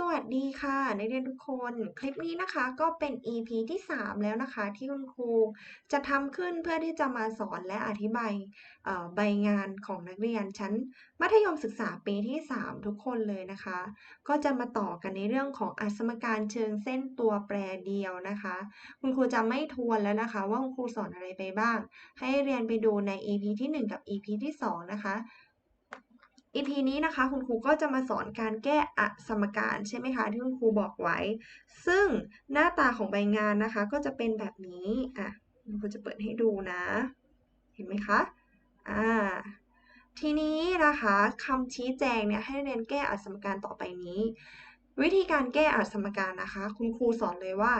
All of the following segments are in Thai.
สวัสดีค่ะ นักเรียนทุกคนคลิปนี้นะคะก็เป็น EP ที่ 3 แล้วนะคะ ที่คุณครูจะทำขึ้นเพื่อที่จะมาสอนและอธิบายใบงานของนักเรียนชั้น มัธยมศึกษาปีที่ 3 ทุกคนเลยนะคะ ก็จะมาต่อกันในเรื่องของอัสมการเชิงเส้นตัวแปรเดียวนะคะ คุณครูจะไม่ทวนแล้วนะคะ ว่าคุณครูสอนอะไรไปบ้าง ให้เรียนไปดูใน EP ที่ 1 กับ EP ที่ 2 นะคะ EP นี้นะคะ คุณครูก็จะมาสอนการแก้อสมการใช่ไหมคะ ที่คุณครูบอกไว้ ซึ่งหน้าตาของใบงานนะคะ ก็จะเป็นแบบนี้อะคุณครูจะเปิดให้ดูนะ เห็นไหมคะอ่าทีนี้นะคะคำชี้แจงเนี่ยให้เรียนแก้อสมการต่อไปนี้ วิธีการแก้อสมการนะคะ คุณครูสอนเลยว่า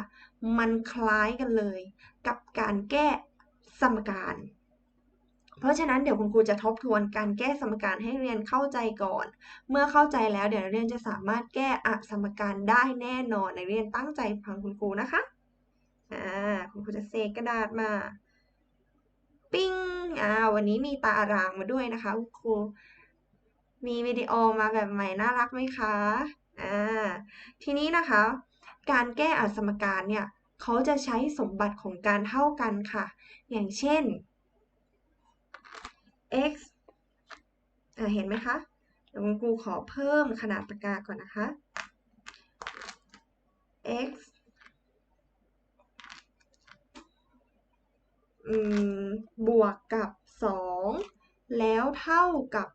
มันคล้ายกันเลย กับการแก้สมการ เพราะฉะนั้นเดี๋ยวคุณครูจะทบทวนการแก้สมการให้เรียนเข้าใจก่อน เมื่อเข้าใจแล้วเดี๋ยวเรียนจะสามารถแก้อสมการได้แน่นอนในเรียนตั้งใจฟังคุณครูนะคะอ่าคุณครูจะเซกกระดาษมาปิ้งอ่าวันนี้มีตาอารางมาด้วยนะคะคุณครูมีวิดีโอมาแบบใหม่น่ารักไหมคะอ่าทีนี้นะคะ การแก้อสมการเนี่ยเขาจะใช้สมบัติของการเท่ากันค่ะ อย่างเช่น x เห็นไหมคะ เดี๋ยวคุณครูขอเพิ่มขนาดปากกาก่อนนะคะ x บวกกับ 2 แล้วเท่ากับ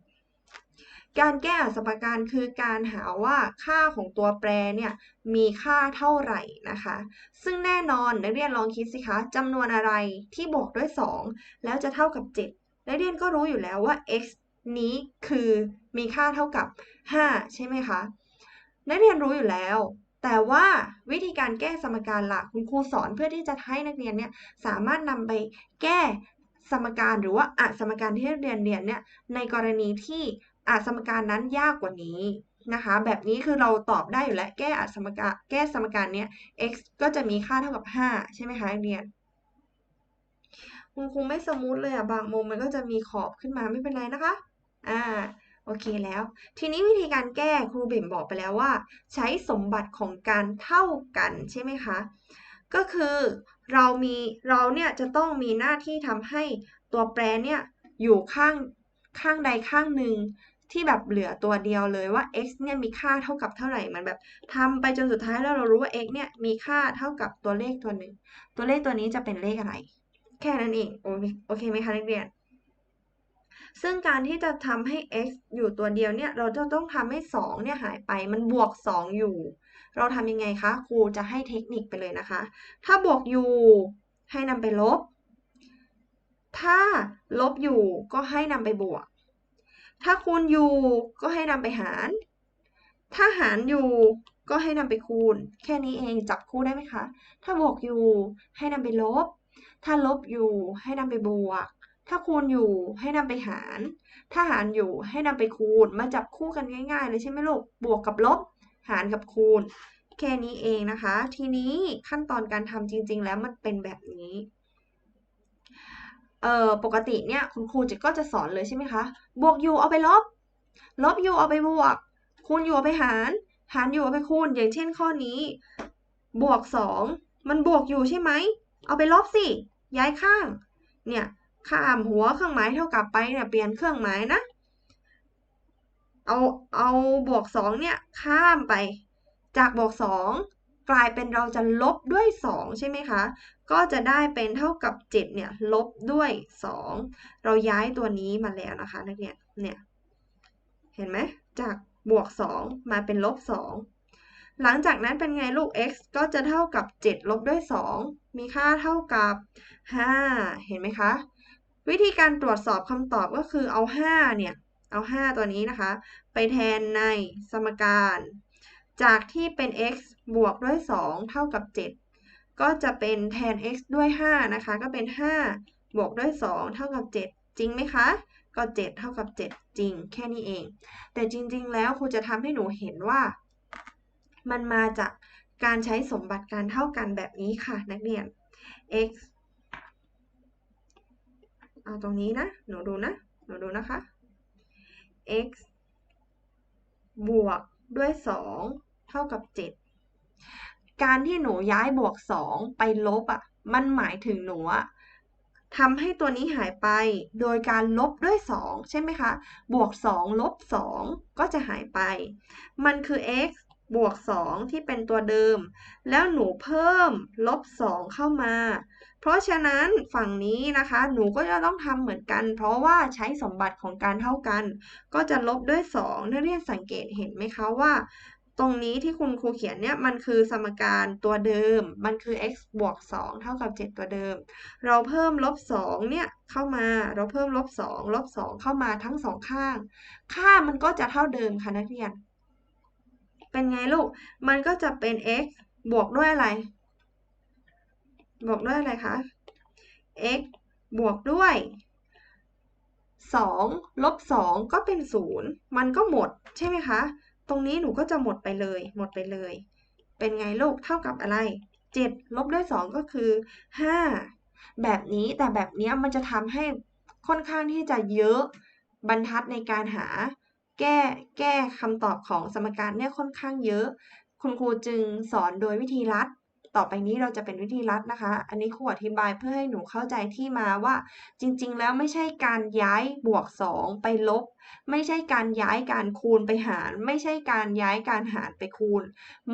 7 การแก้อสมการคือการหาว่าค่าของตัวแปรเนี่ยมีค่าเท่าไหร่นะคะ ซึ่งแน่นอนนักเรียนลองคิดสิคะจำนวนอะไรที่บวกด้วย 2 แล้วจะเท่ากับ 7 นักเรียนก็รู้อยู่แล้วว่า x นี้คือมีค่าเท่ากับ 5 ใช่ไหมคะ นักเรียนรู้อยู่แล้ว แต่ว่าวิธีการแก้สมการหลักคุณครูสอนเพื่อที่จะให้นักเรียนเนี่ยสามารถนำไปแก้สมการหรือว่าอะสมการที่นักเรียนเรียนเนี่ยในกรณีที่อะสมการนั้นยากกว่านี้นะคะ แบบนี้คือเราตอบได้อยู่แล้วแก้อะสมการแก้สมการเนี้ย x ก็จะมีค่าเท่ากับ 5 ใช่ไหมคะนักเรียน คุณครูไม่สมูทเลยอะบางมุมมันก็จะมีขอบขึ้นมาไม่เป็นไรนะคะ อ่าโอเคแล้ว ทีนี้วิธีการแก้ครูบิ่มบอกไปแล้วว่า ใช้สมบัติของการเท่ากันใช่ไหมคะ ก็คือเรามีเราเนี่ยจะต้องมีหน้าที่ทำให้ตัวแปรเนี่ยอยู่ข้างข้างใดข้างหนึ่งที่แบบเหลือตัวเดียวเลยว่า x เนี่ยมีค่าเท่ากับเท่าไหร่ มันแบบทำไปจนสุดท้ายแล้วเรารู้ว่า x เนี่ยมีค่าเท่ากับตัวเลขตัวหนึ่ง ตัวเลขตัวนี้จะเป็นเลขอะไร แค่นั้นเองโอเคโอเคไหมคะนักเรียน ซึ่งการที่จะทำให้ x อยู่ตัวเดียวเนี่ย เราจะต้องทำให้ 2 เนี่ยหายไป มันบวก 2 อยู่ เราทำยังไงคะ ครูจะให้เทคนิคไปเลยนะคะ ถ้าบวกอยู่ให้นำไปลบ ถ้าลบอยู่ก็ให้นำไปบวก ถ้าคูณอยู่ก็ให้นำไปหาร ถ้าหารอยู่ก็ให้นำไปคูณ แค่นี้เองจับคู่ได้ไหมคะ ถ้าบวกอยู่ให้นำไปลบ ถ้าลบอยู่ให้นำไปบวก ถ้าคูณอยู่ให้นำไปหาร ถ้าหารอยู่ให้นำไปคูณ มาจับคู่กันง่ายๆเลยใช่ไหมลูก บวกกับลบ หารกับคูณ แค่นี้เองนะคะ ทีนี้ขั้นตอนการทำจริง ๆ แล้วมันเป็นแบบนี้ เอ่อ ปกติเนี่ยคุณครูจะก็จะสอนเลยใช่ไหมคะ บวกอยู่เอาไปลบ ลบอยู่เอาไปบวก คูณอยู่เอาไปหาร หารอยู่เอาไปคูณ อย่างเช่นข้อนี้ บวกสองมันบวกอยู่ใช่ไหม เอาไปลบสิ ย้ายข้าง เนี่ยข้ามหัวเครื่องหมายเท่ากับไปเนี่ยเปลี่ยนเครื่องหมายนะ เอาเอาบวกสองเนี่ยข้ามไป จากบวกสองกลายเป็นเราจะลบด้วยสองใช่ไหมคะ ก็จะได้เป็นเท่ากับเจ็ดเนี่ยลบด้วยสองเราย้ายตัวนี้มาแล้วนะคะนักเรียนเนี่ยเห็นไหมจากบวกสองมาเป็นลบสอง หลังจากนั้นเป็นไงลูก x ก็จะเท่ากับ 7 ลบด้วย 2 มีค่าเท่ากับ 5 เห็นไหมคะ วิธีการตรวจสอบคำตอบก็คือเอา 5 เนี่ย เอา 5 ตัวนี้นะคะ ไปแทนในสมการ จากที่เป็น x บวกด้วย 2 เท่ากับ 7 ก็จะเป็นแทน x ด้วย 5 นะคะ ก็เป็น 5 บวกด้วย 2 เท่ากับ 7 จริงไหมคะก็ 7 เท่ากับ 7 จริง แค่นี้เอง แต่จริง ๆ แล้วครูจะทำให้หนูเห็นว่า มันมาจากการใช้สมบัติการเท่ากันแบบนี้ค่ะ นักเรียน x เอาตรงนี้นะ หนูดูนะ หนูดูนะคะ x บวกด้วย 2 เท่ากับ 7 การที่หนูย้ายบวก 2 ไปลบอะ มันหมายถึงหนูอะทำให้ตัวนี้หายไปโดยการลบด้วย 2 ใช่ไหมคะ บวก 2 ลบ 2 ก็จะหายไป มันคือ x บวก 2 ที่เป็นตัวเดิม แล้วหนูเพิ่มลบ 2 เข้ามา เพราะฉะนั้นฝั่งนี้นะคะ หนูก็จะต้องทำเหมือนกัน เพราะว่าใช้สมบัติของการเท่ากัน ก็จะลบด้วย2นักเรียนสังเกตเห็นไหมคะว่า ตรงนี้ที่คุณครูเขียนเนี่ยมันคือสมการตัวเดิม มันคือ x บวก 2 เท่ากับ 7 ตัวเดิม เราเพิ่มลบ 2 เนี่ยเข้ามา เราเพิ่มลบ 2 ลบ 2 เข้ามาทั้งสองข้าง ค่ามันก็จะเท่าเดิมค่ะนักเรียน เป็นไงลูก มันก็จะเป็น x บวกด้วยอะไร บวกด้วยอะไรคะ x บวกด้วย2ลบ2ก็เป็น 0 มันก็หมดใช่ไหมคะ ตรงนี้หนูก็จะหมดไปเลย หมดไปเลย เป็นไงลูก เท่ากับอะไร 7 ลบด้วย 2 ก็คือ 5 แบบนี้แต่แบบนี้มันจะทำให้ค่อนข้างที่จะเยอะบรรทัดในการหา แก้แก้คำตอบของสมการเนี่ยค่อนข้างเยอะ คุณครูจึงสอนโดยวิธีลัด ต่อไปนี้เราจะเป็นวิธีลัดนะคะ อันนี้ครูอธิบายเพื่อให้หนูเข้าใจที่มาว่า จริง ๆ แล้วไม่ใช่การย้ายบวก 2 ไปลบ ไม่ใช่การย้ายการคูณไปหาร ไม่ใช่การย้ายการหารไปคูณ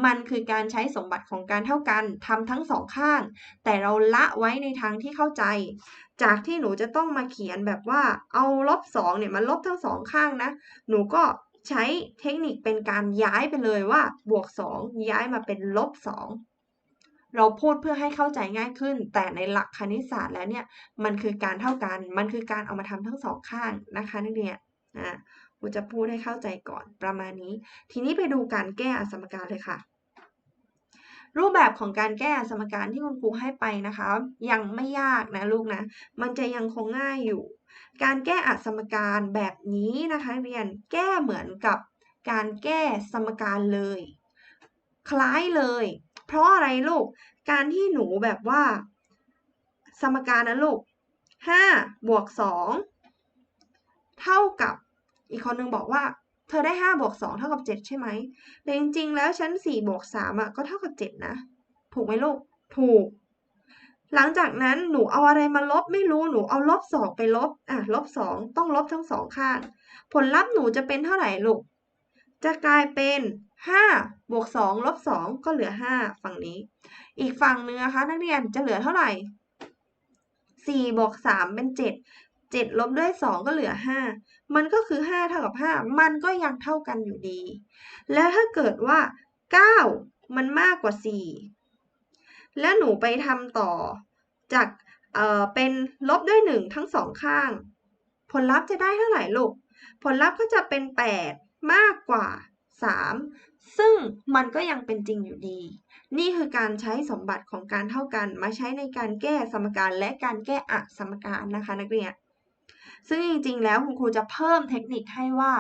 มันคือการใช้สมบัติของการเท่ากันทำทั้งสองข้าง แต่เราละไว้ในทางที่เข้าใจ จากที่หนูจะต้องมาเขียนแบบว่าเอาลบ2เนี่ยมาลบทั้งสองข้างนะ หนูก็ใช้เทคนิคเป็นการย้ายไปเลยว่า บวก 2 ย้ายมาเป็นลบ 2 เราพูดเพื่อให้เข้าใจง่ายขึ้น แต่ในหลักคณิตศาสตร์แล้วเนี่ย มันคือการเท่ากัน มันคือการเอามาทำทั้งสองข้างนะคะนักเรียนนะกูจะพูดให้เข้าใจก่อนประมาณนี้ ทีนี้ไปดูการแก้อสมการเลยค่ะ รูปแบบของการแก้สมการที่คุณครูให้ไปนะคะ ยังไม่ยากนะลูกนะ มันจะยังคงง่ายอยู่ การแก้อสมการแบบนี้นะคะเรียนแก้เหมือนกับการแก้สมการเลย คล้ายเลย เพราะอะไรลูก การที่หนูแบบว่า สมการนะลูก5บวก2เท่ากับอีกคนนึงบอกว่า เธอได้ 5 บวก 2 เท่ากับ 7 ใช่ไหม แต่จริงๆ แล้วชั้น 4 บวก 3 อะ ก็เท่ากับ 7 นะ ถูกไหมลูก ถูก หลังจากนั้นหนูเอาอะไรมาลบไม่รู้ หนูเอาลบ 2 ไปลบ อะ ลบ 2 ต้องลบทั้งสองข้าง ผลลัพธ์หนูจะเป็นเท่าไหร่ลูก จะกลายเป็น5บวก2ลบ 2 ก็เหลือ 5 ฝั่งนี้ อีกฝั่งนึงนะคะนักเรียนจะเหลือเท่าไหร่4บวก3เป็น 7 7 ลบด้วย 2 ก็เหลือ 5 มันก็คือ 5 เท่ากับ 5 มันก็ยังเท่ากันอยู่ดี แล้วถ้าเกิดว่า 9 มันมากกว่า 4 แล้วหนูไปทำต่อจากเอ่อเป็นลบด้วย 1 ทั้งสองข้าง ผลลัพธ์จะได้เท่าไหร่ลูก ผลลัพธ์ก็จะเป็น 8 มากกว่า 3 ซึ่งมันก็ยังเป็นจริงอยู่ดี นี่คือการใช้สมบัติของการเท่ากันมาใช้ในการแก้สมการและการแก้อสมการนะคะนักเรียน ซึ่งจริงๆ แล้วคุณครูจะเพิ่มเทคนิคให้ว่า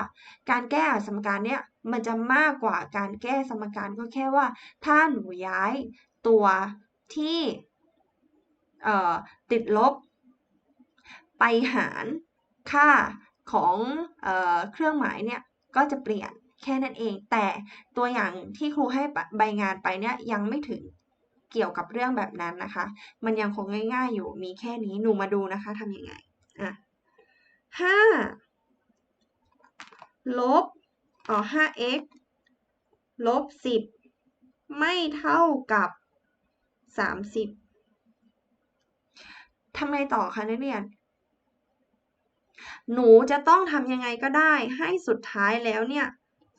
การแก้สมการเนี่ยมันจะมากกว่าการแก้สมการก็แค่ว่า ถ้าหนูย้ายตัวที่ติดลบ ไปหารค่าของเอเครื่องหมายเนี่ยก็จะเปลี่ยนแค่นั้นเอง แต่ตัวอย่างที่ครูให้ใบงานไปเนี่ยยังไม่ถึงเกี่ยวกับเรื่องแบบนั้นนะคะ มันยังคงง่ายๆอยู่มีแค่นี้หนูมาดูนะคะทำยังไงอะ ห้าลบอ๋อห้า x ลบสิบไม่เท่ากับสามสิบทำไงต่อคะนักเรียน หนูจะต้องทำยังไงก็ได้ให้สุดท้ายแล้วเนี่ย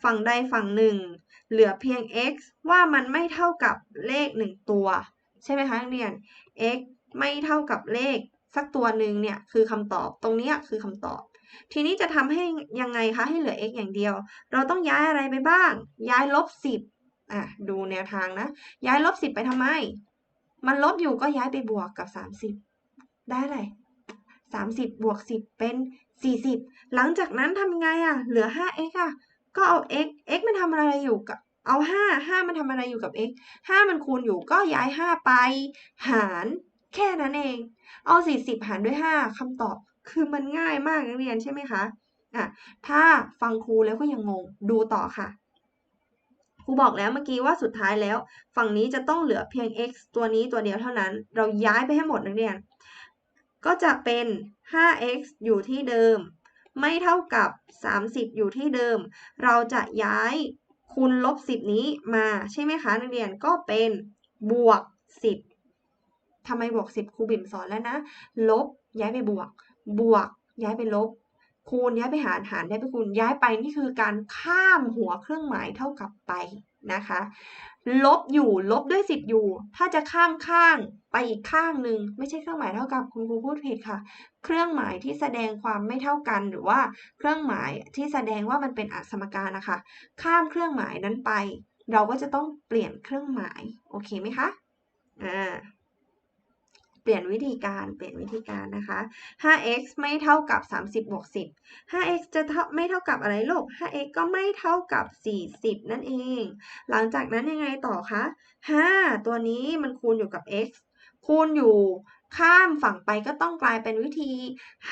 ฝั่งใดฝั่งหนึ่ง เหลือเพียง x ว่ามันไม่เท่ากับเลขหนึ่งตัว ใช่ไหมคะนักเรียน x ไม่เท่ากับเลข สักตัวหนึ่งเนี่ยคือคำตอบตรงนี้คือคำตอบ ทีนี้จะทำให้ยังไงคะให้เหลือ x อย่างเดียว เราต้องย้ายอะไรไปบ้าง ย้ายลบสิบอะดูแนวทางนะ ย้ายลบสิบไปทำไม มันลบอยู่ก็ย้ายไปบวกกับสามสิบได้เลยสามสิบบวกสิบเป็นสี่สิบหลังจากนั้นทำยังไงอะ เหลือห้า x อะ ก็เอา x x มันทำอะไรอยู่กับ เอาห้าห้ามันทำอะไรอยู่กับ x ห้ามันคูณอยู่ก็ย้ายห้าไป หาร แค่นั้นเอง เอาสี่สิบหารด้วยห้าคำตอบคือมันง่ายมากนักเรียนใช่ไหมคะอะถ้าฟังครูแล้วก็ยังงงดูต่อค่ะครูบอกแล้วเมื่อกี้ว่าสุดท้ายแล้ว ฝั่งนี้จะต้องเหลือเพียง x ตัวนี้ตัวเดียวเท่านั้น เราย้ายไปให้หมดนักเรียน ก็จะเป็น 5x อยู่ที่เดิม ไม่เท่ากับ 30 อยู่ที่เดิม เราจะย้ายคูณลบ 10 นี้มาใช่ไหมคะนักเรียนก็เป็นบวก 10 ทำไมบวก10ครูบิ่มสอนแล้วนะ ลบย้ายไปบวก บวกย้ายไปลบ คูณย้ายไปหารหารย้ายไปคูณย้ายไปนี่คือการข้ามหัวเครื่องหมายเท่ากับไปนะคะ ลบอยู่ลบด้วยสิทธิ์อยู่ ถ้าจะข้ามข้างไปอีกข้างหนึ่งไม่ใช่เครื่องหมายเท่ากับคุณครูพูดผิดค่ะ เครื่องหมายที่แสดงความไม่เท่ากันหรือว่าเครื่องหมายที่แสดงว่ามันเป็นอสมการนะคะข้ามเครื่องหมายนั้นไป เราก็จะต้องเปลี่ยนเครื่องหมายโอเคไหมคะอ่า เปลี่ยนวิธีการเปลี่ยนวิธีการนะคะ 5x ไม่เท่ากับ 30บวก10 5x จะเท่าไม่เท่ากับอะไรลูก 5x ก็ไม่เท่ากับ 40 นั่นเอง หลังจากนั้นยังไงต่อคะ 5 ตัวนี้มันคูณอยู่กับ x คูณอยู่ข้ามฝั่งไปก็ต้องกลายเป็นวิธี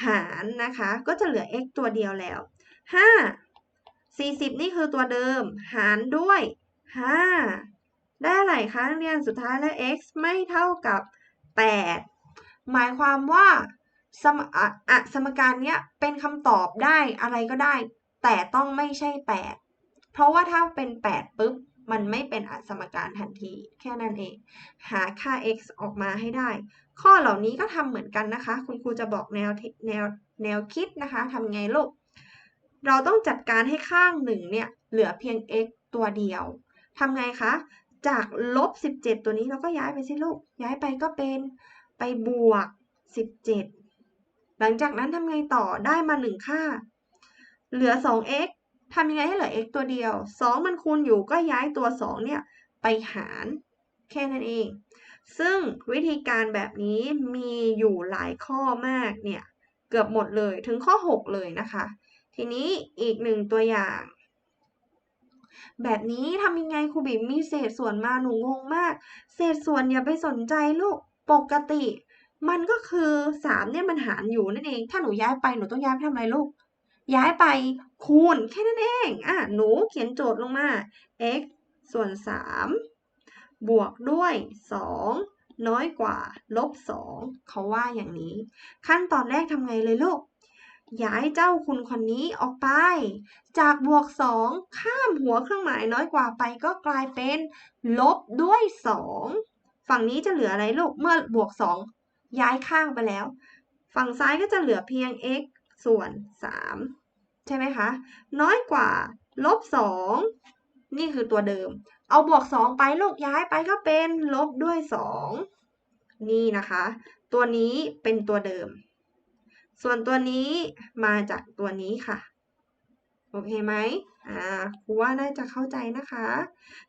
หารนะคะ ก็จะเหลือ x ตัวเดียวแล้ว 5 40 นี่คือตัวเดิม หารด้วย 5 ได้อะไรคะนักเรียนสุดท้ายแล้ว x ไม่เท่ากับ 8 หมายความว่าสมอะสมการเนี้ยเป็นคำตอบได้อะไรก็ได้ แต่ต้องไม่ใช่ 8 เพราะว่าถ้าเป็น 8ปุ๊บมันไม่เป็นอสมการทันที แค่นั้นเอง หาค่า x ออกมาให้ได้ ข้อเหล่านี้ก็ทำเหมือนกันนะคะ คุณครูจะบอกแนวแนวแนวคิดนะคะทำไงลูก เราต้องจัดการให้ข้างหนึ่งเนี่ยเหลือเพียง x ตัวเดียวทำไงคะ จากลบ 17 ตัวนี้เราก็ย้ายไปสิลูก ย้ายไปก็เป็นไปบวก 17 หลังจากนั้นทำไงต่อได้มา 1 ค่า เหลือ 2x ทำยังไงให้เหลือ x ตัวเดียว 2 มันคูณอยู่ก็ย้ายตัว 2 เนี่ย ไปหารแค่นั้นเอง ซึ่งวิธีการแบบนี้มีอยู่หลายข้อมากเนี่ย เกือบหมดเลยถึงข้อ 6 เลยนะคะ ทีนี้อีกหนึ่งตัวอย่าง แบบนี้ทำยังไงครูบิ๋มมีเศษส่วนมาหนูงงมาก เศษส่วนอย่าไปสนใจลูกปกติ มันก็คือสามเนี่ยมันหารอยู่นั่นเอง ถ้าหนูย้ายไปหนูต้องย้ายไปทำอะไรลูก ย้ายไปคูณแค่นั้นเองอะหนูเขียนโจทย์ลงมา x ส่วน3บวกด้วย2น้อยกว่าลบ2เขาว่าอย่างนี้ ขั้นตอนแรกทำไงเลยลูก ย้ายเจ้าคุณคนนี้ออกไป จากบวก 2 ข้ามหัวเครื่องหมายน้อยกว่าไปก็กลายเป็น ลบด้วย 2 ฝั่งนี้จะเหลืออะไรลูก เมื่อบวก 2 ย้ายข้างไปแล้ว ฝั่งซ้ายก็จะเหลือเพียง x ส่วน 3 ใช่ไหมคะ น้อยกว่า ลบ 2 นี่คือตัวเดิม เอาบวก 2 ไปลูกย้ายไปก็เป็นลบด้วย 2 นี่นะคะ ตัวนี้เป็นตัวเดิม ส่วนตัวนี้มาจากตัวนี้ค่ะ โอเคไหมอ่าครูว่าน่าจะเข้าใจนะคะ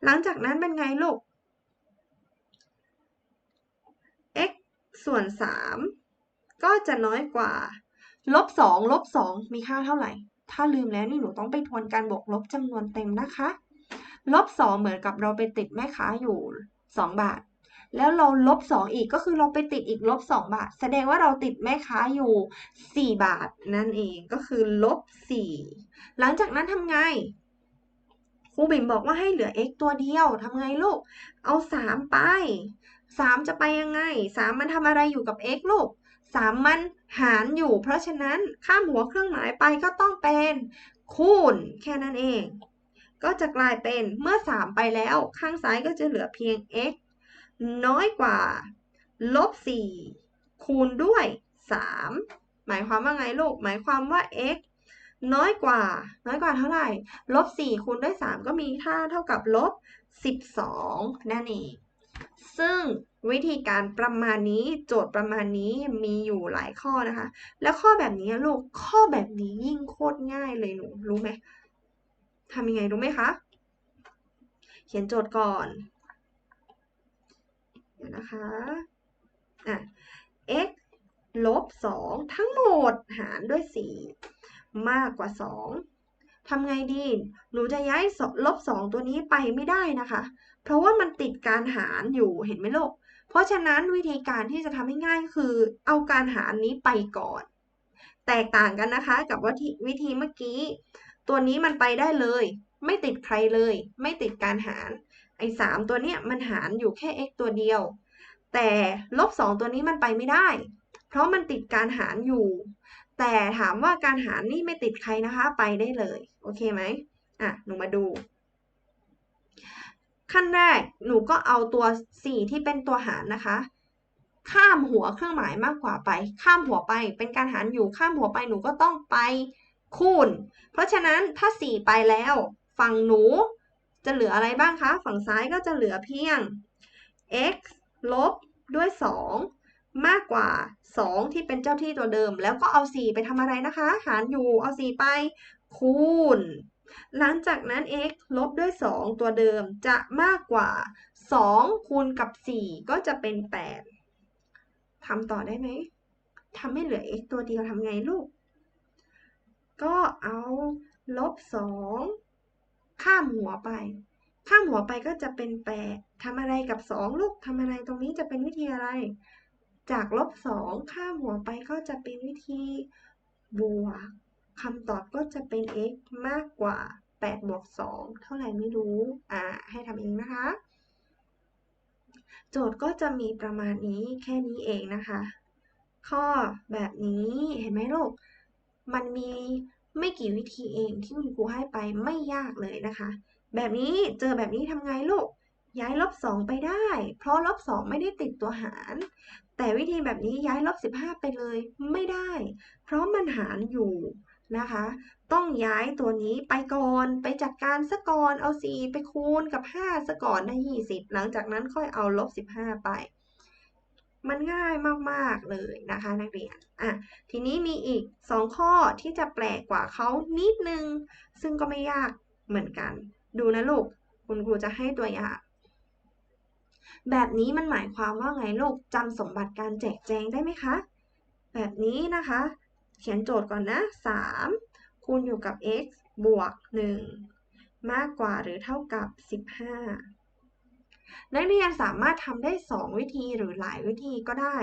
หลังจากนั้นเป็นไงลูก x ส่วน 3 ก็จะน้อยกว่าลบ2ลบ2มีค่าเท่าไหร่ ถ้าลืมแล้วนี่หนูต้องไปทวนการบวกลบจำนวนเต็มนะคะ ลบ2เหมือนกับเราไปติดแม่ค้าอยู่ 2 บาท แล้วเราลบ 2 อีกก็คือเราไปติดอีกลบ 2 บาท แสดงว่าเราติดแม่ค้าอยู่ 4 บาทนั่นเองก็คือลบ 4 หลังจากนั้นทำไงครูบิ่มบอกว่าให้เหลือ x ตัวเดียวทำไงลูก เอา 3 ไป 3 จะไปยังไง 3 มันทำอะไรอยู่กับ x ลูก 3 มันหารอยู่ เพราะฉะนั้นข้ามหัวเครื่องหมายไปก็ต้องเป็นคูณ แค่นั้นเอง ก็จะกลายเป็นเมื่อ 3 ไปแล้ว ข้างซ้ายก็จะเหลือเพียง x น้อยกว่าลบ4คูณด้วย 3 หมายความว่าไงลูก หมายความว่า x น้อยกว่า น้อยกว่าเท่าไหร่ลบ4คูณด้วย 3 ก็มีค่าเท่ากับลบ 12 นั่นเอง ซึ่งวิธีการประมาณนี้โจทย์ประมาณนี้มีอยู่หลายข้อนะคะ แล้วข้อแบบนี้ลูกข้อแบบนี้ยิ่งโคตรง่ายเลยหนูรู้ไหมทำยังไงรู้ไหมคะ เขียนโจทย์ก่อน นะคะอะ x ลบ2ทั้งหมดหารด้วย 4 มากกว่า 2ทำไงดี หนูจะย้ายลบ 2 ตัวนี้ไปไม่ได้นะคะ เพราะว่ามันติดการหารอยู่เห็นไหมลูก เพราะฉะนั้นวิธีการที่จะทำให้ง่ายคือ เอาการหารนี้ไปก่อน แตกต่างกันนะคะกับวิธีวิธีเมื่อกี้ ตัวนี้มันไปได้เลย ไม่ติดใครเลย ไม่ติดการหาร ไอ้สามตัวเนี้ยมันหารอยู่แค่ x ตัวเดียว แต่ลบสองตัวนี้มันไปไม่ได้ เพราะมันติดการหารอยู่ แต่ถามว่าการหารนี่ไม่ติดใครนะคะ ไปได้เลย โอเคไหมอะ หนูมาดู ขั้นแรกหนูก็เอาตัว 4 ที่เป็นตัวหารนะคะ ข้ามหัวเครื่องหมายมากกว่าไป ข้ามหัวไป เป็นการหารอยู่ ข้ามหัวไป หนูก็ต้องไปคูณ เพราะฉะนั้นถ้า 4 ไปแล้ว ฝั่งหนู จะเหลืออะไรบ้างคะ ฝั่งซ้ายก็จะเหลือเพียง x ลบด้วย 2 มากกว่า 2 ที่เป็นเจ้าที่ตัวเดิม แล้วก็เอา 4 ไปทำอะไรนะคะ หารอยู่เอา 4 ไปคูณ หลังจากนั้น x ลบด้วย 2 ตัวเดิมจะมากกว่า 2 คูณกับ 4 ก็จะเป็น 8 ทำต่อได้ไหมทำให้เหลือ x ตัวเดียวทำไงลูก ก็เอาลบ 2 ข้ามหัวไป ข้ามหัวไปก็จะเป็น8ทำอะไรกับ2ลูกทำอะไรตรงนี้จะเป็นวิธีอะไร จากลบ2ข้ามหัวไปก็จะเป็นวิธีบวกคำตอบก็จะเป็น x มากกว่า8บวก2เท่าไหร่ไม่รู้ อ่า ให้ทำเองนะคะ โจทย์ก็จะมีประมาณนี้แค่นี้เองนะคะ ข้อแบบนี้เห็นไหมลูก มันมี ไม่กี่วิธีเองที่คุณครูให้ไปไม่ยากเลยนะคะ แบบนี้เจอแบบนี้ทำไงลูก ย้ายลบ 2 ไปได้ เพราะลบ 2 ไม่ได้ติดตัวหาร แต่วิธีแบบนี้ย้ายลบ 15 ไปเลยไม่ได้ เพราะมันหารอยู่นะคะ ต้องย้ายตัวนี้ไปก่อน ไปจัดการซะก่อน เอา 4 ไปคูณกับ 5ซะก่อนได้ 20 หลังจากนั้นค่อยเอาลบ 15 ไป มันง่ายมากๆเลยนะคะนักเรียนอะทีนี้มีอีก 2 ข้อที่จะแปลกกว่าเขานิดนึง ซึ่งก็ไม่ยากเหมือนกัน ดูนะลูก คุณครูจะให้ตัวอย่าง แบบนี้มันหมายความว่าไงลูกจำสมบัติการแจกแจงได้ไหมคะ แบบนี้นะคะ เขียนโจทย์ก่อนนะ 3 คูณอยู่กับ x บวก 1 มากกว่าหรือเท่ากับ 15 นักเรียนสามารถทำได้ 2 วิธีหรือหลายวิธีก็ได้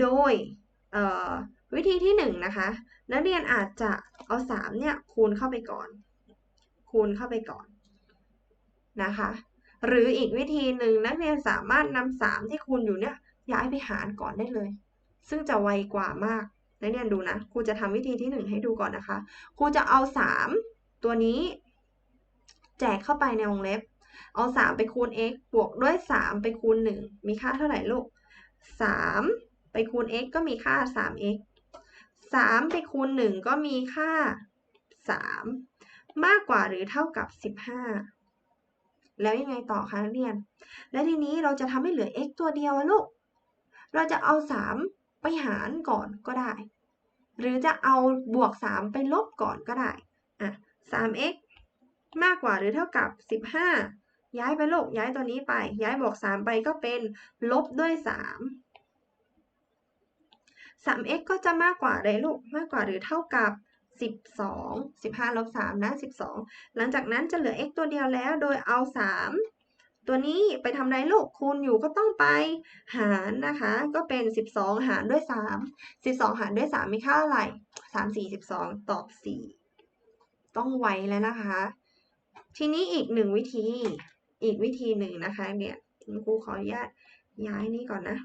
โดยวิธีที่1นะคะนักเรียนอาจจะเอา3เนี่ยคูณเข้าไปก่อน คูณเข้าไปก่อนนะคะหรืออีกวิธีหนึ่งนักเรียนสามารถนำ3ที่คูณอยู่เนี่ยย้ายไปหารก่อนได้เลย ซึ่งจะไวกว่ามากนักเรียนดูนะครูจะทำวิธีที่1ให้ดูก่อนนะคะครูจะเอา3ตัวนี้ แจกเข้าไปในวงเล็บ เอา 3 ไปคูณ x บวกด้วย 3 ไปคูณ 1 มีค่าเท่าไหร่ลูก 3 ไปคูณ x ก็มีค่า 3x 3 ไปคูณ 1 ก็มีค่า 3 มากกว่าหรือเท่ากับ 15 แล้วยังไงต่อคะนักเรียน และทีนี้เราจะทำให้เหลือ x ตัวเดียวลูก เราจะเอา 3 ไปหารก่อนก็ได้ หรือจะเอาบวก 3 ไปลบก่อนก็ได้ อะ 3x มากกว่าหรือเท่ากับ 15 ย้ายไปลูกย้ายตัวนี้ไป ย้ายบวก3ไปก็เป็นลบด้วย 3 3x ก็จะมากกว่าเลยลูกมากกว่าหรือเท่ากับ 12 15ลบ3นะ12 หลังจากนั้นจะเหลือ x ตัวเดียวแล้วโดยเอา 3 ตัวนี้ไปทำไรลูกคูณอยู่ก็ต้องไปหารนะคะ ก็เป็น 12 หารด้วย 3 12 หารด้วย 3 มีค่าอะไร3 4 12 ตอบ 4 ต้องไวแล้วนะคะ ทีนี้อีกหนึ่งวิธี อีกวิธีหนึ่งนะคะเนี่ยคุณครูขออนุญาตย้ายนี่ก่อนนะ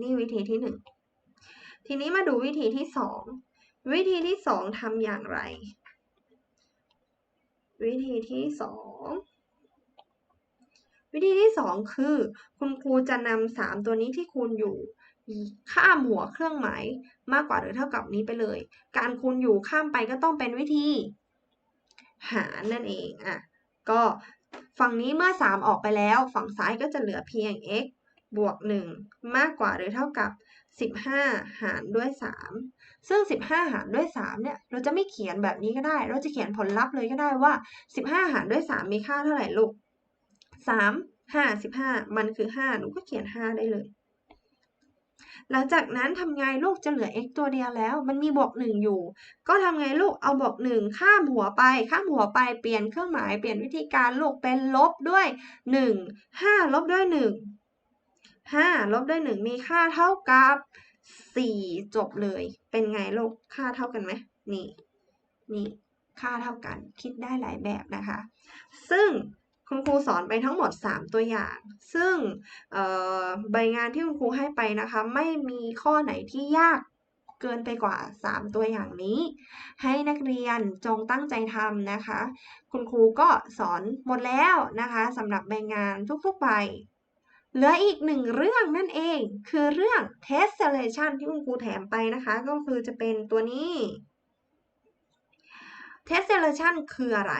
นี่วิธีที่หนึ่งทีนี้มาดูวิธีที่สองวิธีที่สองทำอย่างไร วิธีที่สองวิธีที่สองคือ คุณครูจะนำสามตัวนี้ที่คูณอยู่ข้ามหัวเครื่องหมายมากกว่าหรือเท่ากับนี้ไปเลย การคูณอยู่ข้ามไปก็ต้องเป็นวิธี หารนั่นเองอะ ก็ฝั่งนี้เมื่อ 3 ออกไปแล้ว ฝั่งซ้ายก็จะเหลือเพียง x บวก 1 มากกว่าหรือเท่ากับ 15 หารด้วย 3 ซึ่ง 15 หารด้วย 3 เนี่ย เราจะไม่เขียนแบบนี้ก็ได้ เราจะเขียนผลลัพธ์เลยก็ได้ว่า 15 หารด้วย 3 มีค่าเท่าไหร่ลูก 3 5 15 มันคือ 5 หนูก็เขียน 5 ได้เลย หลังจากนั้นทำไงลูกจะเหลือ x ตัวเดียวแล้ว มันมีบวก1อยู่ ก็ทำไงลูกเอาบวก1ข้ามหัวไป ข้ามหัวไปเปลี่ยนเครื่องหมายเปลี่ยนวิธีการลูกเป็นลบด้วย 1 5 ลบด้วย 1 5 ลบด้วย 1 มีค่าเท่ากับ 4 จบเลย เป็นไงลูกค่าเท่ากันไหมนี่นี่ค่าเท่ากันคิดได้หลายแบบนะคะ ซึ่ง คุณครูสอนไปทั้งหมด 3 ตัวอย่าง ซึ่งใบงานที่คุณครูให้ไปนะคะ ไม่มีข้อไหนที่ยากเกินไปกว่า 3 ตัวอย่างนี้ ให้นักเรียนจงตั้งใจทำนะคะ คุณครูก็สอนหมดแล้วนะคะสำหรับใบงานทุกๆใบเหลืออีกหนึ่งเรื่องนั่นเองคือเรื่อง test selection ที่คุณครูแถมไปนะคะ ก็คือจะเป็นตัวนี้ test selection คืออะไร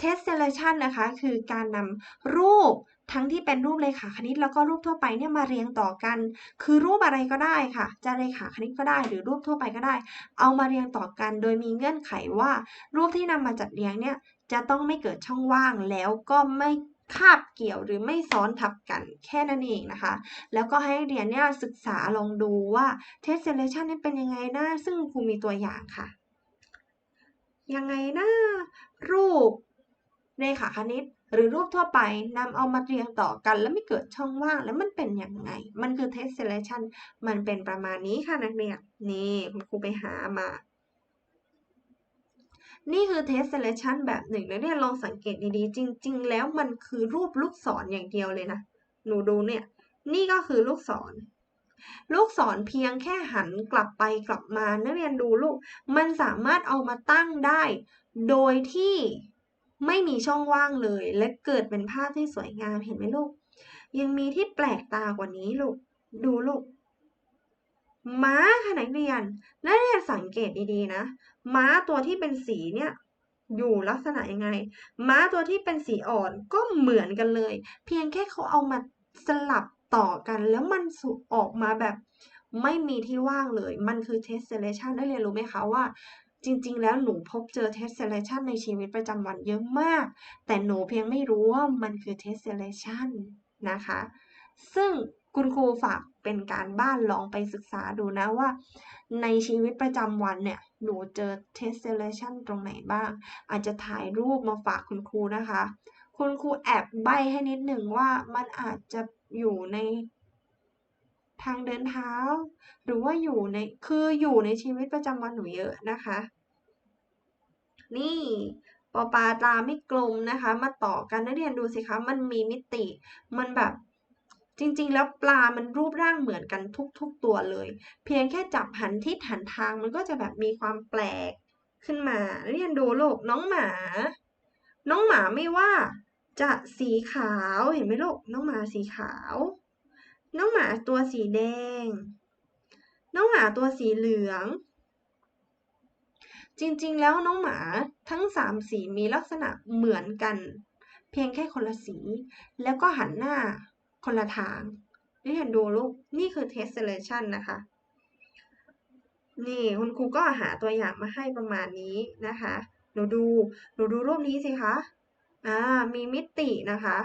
test selection นะคะ คือการนำรูปทั้งที่เป็นรูปเลขาคณิตแล้วก็รูปทั่วไปเนี่ยมาเรียงต่อกัน คือรูปอะไรก็ได้ค่ะ จะเลขาคณิตก็ได้หรือรูปทั่วไปก็ได้ เอามาเรียงต่อกัน โดยมีเงื่อนไขว่า รูปที่นำมาจัดเรียงเนี่ยจะต้องไม่เกิดช่องว่างแล้วก็ไม่คาบเกี่ยวหรือไม่ซ้อนทับกันแค่นั้นเองนะคะ แล้วก็ให้เรียนเนี่ยศึกษาลองดูว่า test selection นี่เป็นยังไงนะซึ่งครูมีตัวอย่างค่ะ ยังไงนะรูป ในขาคณิต หรือรูปทั่วไปนำเอามาเรียงต่อกัน แล้วไม่เกิดช่องว่างแล้วมันเป็นยังไง มันคือ test selection มันเป็นประมาณนี้ค่ะนักเรียนนี่คุณครูไปหามา นี่คือ test selection แบบหนึ่งนักเรียนลองสังเกตดีๆ จริง ๆ แล้วมันคือรูปลูกศรออย่างเดียวเลยนะ หนูดูเนี่ย นี่ก็คือลูกศรลูกศรเพียงแค่หันกลับไปกลับมานักเรียนดูลูก มันสามารถเอามาตั้งได้ โดยที่ ไม่มีช่องว่างเลย และเกิดเป็นภาพที่สวยงามเห็นไหมลูก ยังมีที่แปลกตากว่านี้ลูก ดูลูก ม้าค่ะนักเรียนนักเรียนสังเกตดีๆนะ ม้าตัวที่เป็นสีเนี่ยอยู่ลักษณะยังไง ม้าตัวที่เป็นสีอ่อนก็เหมือนกันเลย เพียงแค่เขาเอามาสลับต่อกัน แล้วมันสุออกมาแบบไม่มีที่ว่างเลย มันคือ test selection ได้เรียนรู้ไหมคะว่า จริง ๆ แล้วหนูพบเจอ test selection ในชีวิตประจำวันเยอะมาก แต่หนูเพียงไม่รู้ว่ามันคือ test selection นะคะ ซึ่งคุณครูฝากเป็นการบ้านลองไปศึกษาดูนะว่า ในชีวิตประจำวันเนี่ย หนูเจอ test selection ตรงไหนบ้าง อาจจะถ่ายรูปมาฝากคุณครูนะคะ คุณครูแอบใบให้นิดหนึ่งว่ามันอาจจะอยู่ในทางเดินเท้า หรือว่าอยู่ในคืออยู่ในชีวิตประจำวันหนูเยอะนะคะ นี่ปอปลาตาไม่กลมนะคะ มาต่อกันนักเรียนดูสิคะ มันมีมิติ มันแบบจริงๆ แล้วปลามันรูปร่างเหมือนกันทุกๆตัวเลย เพียงแค่จับหันทิศหันทางมันก็จะแบบมีความแปลกขึ้นมา เรียนดูโลกน้องหมา น้องหมาไม่ว่า จะสีขาวเห็นไหมลูกน้องหมาสีขาว น้องหมาตัวสีแดง น้องหมาตัวสีเหลือง จริงๆ แล้วน้องหมาทั้งสามสีมีลักษณะเหมือนกัน เพียงแค่คนละสี แล้วก็หันหน้าคนละทางนี่เห็นดูลูก นี่คือ test selection นะคะ นี่คุณครูก็หาตัวอย่างมาให้ประมาณนี้นะคะ หนูดู หนูดูรูปนี้สิคะ อ่า มีมิตินะคะ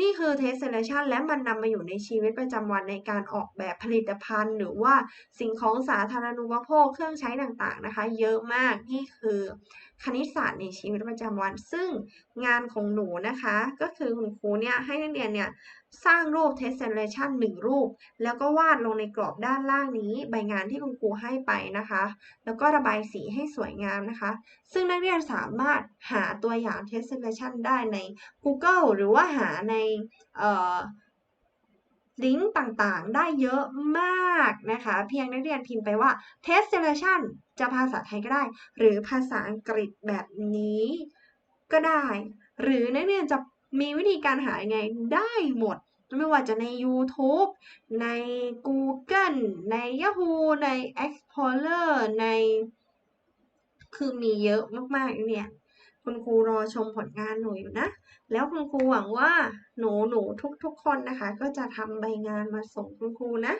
นี่คือ test selection และมันนำมาอยู่ในชีวิตประจำวันในการออกแบบผลิตภัณฑ์ หรือว่าสิ่งของสาธารณูปโภคเครื่องใช้ต่างๆนะคะ เยอะมากนี่คือ คณิตศาสตร์ในชีวิตประจำวัน ซึ่งงานของหนูนะคะ ก็คือคุณครูเนี่ยให้นักเรียนเนี่ยสร้างรูป test selection 1 รูป แล้วก็วาดลงในกรอบด้านล่างนี้ ใบงานที่คุณครูให้ไปนะคะ แล้วก็ระบายสีให้สวยงามนะคะ ซึ่งนักเรียนสามารถหาตัวอย่าง test selection ได้ใน Google หรือว่าหาใน ลิงก์ต่างๆ ได้เยอะมากนะคะ เพียงนักเรียนพิมพ์ไปว่า test selection จะภาษาไทยก็ได้ หรือภาษาอังกฤษแบบนี้ก็ได้ หรือนักเรียนจะมีวิธีการหายังไงได้หมด ไม่ว่าจะใน YouTube ใน Google ใน Yahoo ใน Explorer ใน คือมีเยอะมากๆเนี่ย คุณครูรอชมผลงานหนูอยู่นะ แล้วคุณครูหวังว่าหนูหนูทุกๆคนนะคะ ก็จะทำใบงานมาส่งคุณครูนะ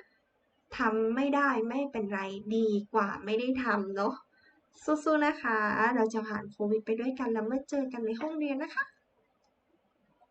ทำไม่ได้ไม่เป็นไรดีกว่าไม่ได้ทำเนาะสู้ๆนะคะ เราจะผ่านโควิดไปด้วยกันแล้วเมื่อเจอกันในห้องเรียนนะคะ